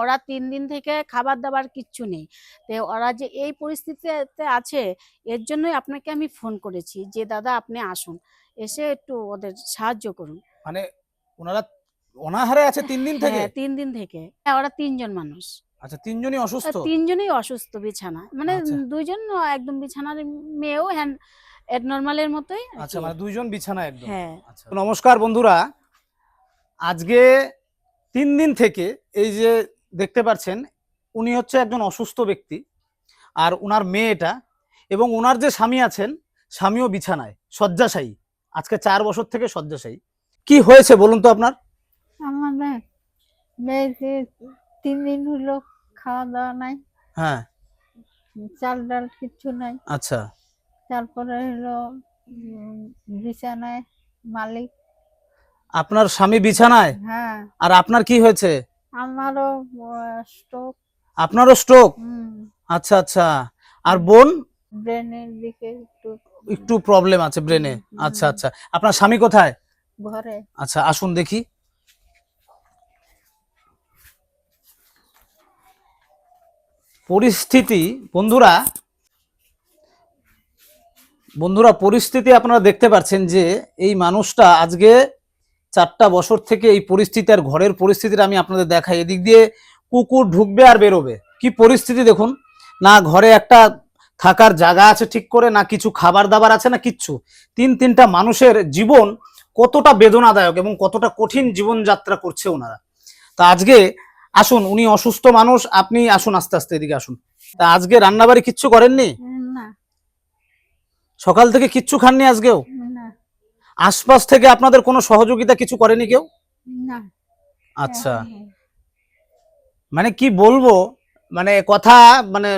ওরা তিন দিন থেকে খাবার দাবার কিচ্ছু নেই। তো ওরা যে এই পরিস্থিতিতে আছে এর জন্যই আপনাকে আমি ফোন করেছি যে দাদা আপনি আসুন। এসে একটু ওদের সাহায্য করুন। মানে ওনারা অনাহারে আছে তিন দিন থেকে? হ্যাঁ তিন দিন থেকে। হ্যাঁ, ওরা তিনজন মানুষ। আচ্ছা তিনজনই অসুস্থ? তিনজনই অসুস্থ বিছানা। মানে আচ্ছা। দুইজন একদম বিছানার মেয়েও হ্যান্ড নর্মালের মতোই আচ্ছা। মানে দুইজন বিছানা একদম। হ্যাঁ। আচ্ছা নমস্কার বন্ধুরা। আজকে তিন দিন থেকে এই যে দেখতে পাচ্ছেন উনি হচ্ছে একজন অসুস্থ ব্যক্তি আর উনার মেয়েটা এবং উনার যে স্বামী আছেন স্বামীও বিছানায় শয্যাশায়ী। আজকে চার বছর থেকে শয্যাশায়ী। কি হয়েছে বলুন তো আপনার? মেয়েকে তিন দিন হলো খাওয়া দাওয়া নাই। হ্যাঁ। চাল ডাল কিচ্ছু নাই। আচ্ছা। তারপরে হলো বিছানায় মালিক। আপনার স্বামী বিছানায়? হ্যাঁ। আর আপনার কি হয়েছে? আমারও স্ট্রোক আপনারও স্ট্রোক আচ্ছা আচ্ছা। আর বোন? ব্রেনের দিকে একটু একটু প্রবলেম আছে ব্রেনে। আচ্ছা আচ্ছা। আপনার স্বামী কোথায়? ঘরে। আচ্ছা আসুন দেখি। পরিস্থিতি বন্ধুরা বন্ধুরা পরিস্থিতি আপনারা দেখতে পাচ্ছেন যে এই মানুষটা আজকে চারটা বছর থেকে এই পরিস্থিতি আর ঘরের পরিস্থিতিটা আমি আপনাদের দেখাই। এদিক দিয়ে কুকুর ঢুকবে আর বেরোবে। কি পরিস্থিতি দেখুন? না ঘরে একটা থাকার জায়গা আছে ঠিক করে না কিছু খাবার দাবার আছে না কিচ্ছু। তিন তিনটা মানুষের জীবন কতটা বেদনাদায়ক এবং কতটা কঠিন জীবনযাত্রা করছে ওনারা। তা আজকে আসুন উনি অসুস্থ মানুষ আপনি আসুন আস্তে আস্তে এদিকে আসুন। তা আজকে রান্নাবাড়ি কিচ্ছু করেননি? না। সকাল থেকে কিচ্ছু খাননি আজকেও? আশপাশ থেকে আপনাদের কোনো সহযোগিতা কিছু করেনি কেউ? না। আচ্ছা। মানে কি বলব? মানে কথা মানে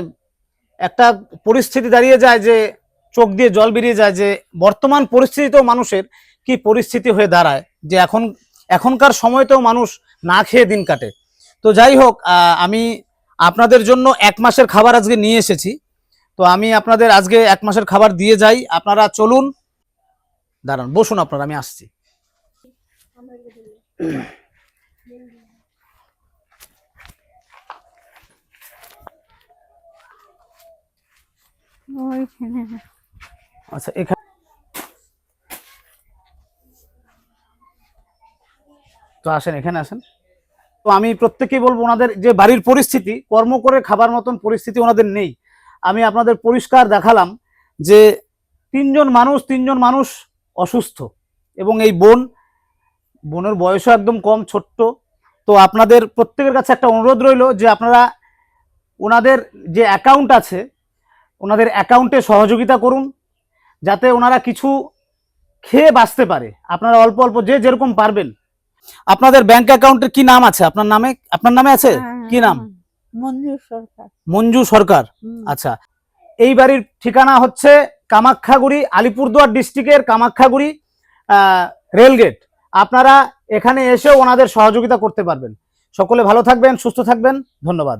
একটা পরিস্থিতি দাঁড়িয়ে যায় যে চোখ দিয়ে জল বেরিয়ে যায় যে বর্তমান পরিস্থিতিতেও মানুষের কি পরিস্থিতি হয়ে দাঁড়ায়? যে এখন এখনকার সময়তেও মানুষ না খেয়ে দিন কাটে। তো যাই হোক আমি আপনাদের জন্য এক মাসের খাবার আজকে নিয়ে এসেছি। তো আমি আপনাদের আজকে এক মাসের খাবার দিয়ে যাই। আপনারা চলুন দাঁড়ান, বসুন আপনারা, আমি আসছি। আচ্ছা এখানে তো আসেন, এখানে আসেন। তো আমি প্রত্যেকেই বলব, ওনাদের যে বাড়ির পরিস্থিতি, কর্ম করে খাবার মতন পরিস্থিতি ওনাদের নেই। আমি আপনাদের পরিষ্কার দেখালাম যে তিনজন মানুষ তিনজন মানুষ অসুস্থ। এবং এই বোন বোনের বয়সও একদম কম ছোট্ট। তো আপনাদের প্রত্যেকের কাছে একটা অনুরোধ রইল যে আপনারা ওনাদের যে অ্যাকাউন্ট আছে ওনাদের অ্যাকাউন্টে সহযোগিতা করুন যাতে ওনারা কিছু খেয়ে বাঁচতে পারে। আপনারা অল্প অল্প যে যেরকম পারবেন। আপনাদের ব্যাংক অ্যাকাউন্টের কি নাম আছে? আপনার নামে আপনার নামে আছে? কি নাম? মঞ্জুর সরকার। মঞ্জু সরকার। আচ্ছা। এই বাড়ির ঠিকানা হচ্ছে কামাখ্যাগুড়ি, আলিপুরদুয়ার ডিস্ট্রিক্টের কামাখ্যাগুড়ি রেলগেট। আপনারা এখানে এসেও ওনাদের সহযোগিতা করতে পারবেন। সকলে ভালো থাকবেন, সুস্থ থাকবেন। ধন্যবাদ।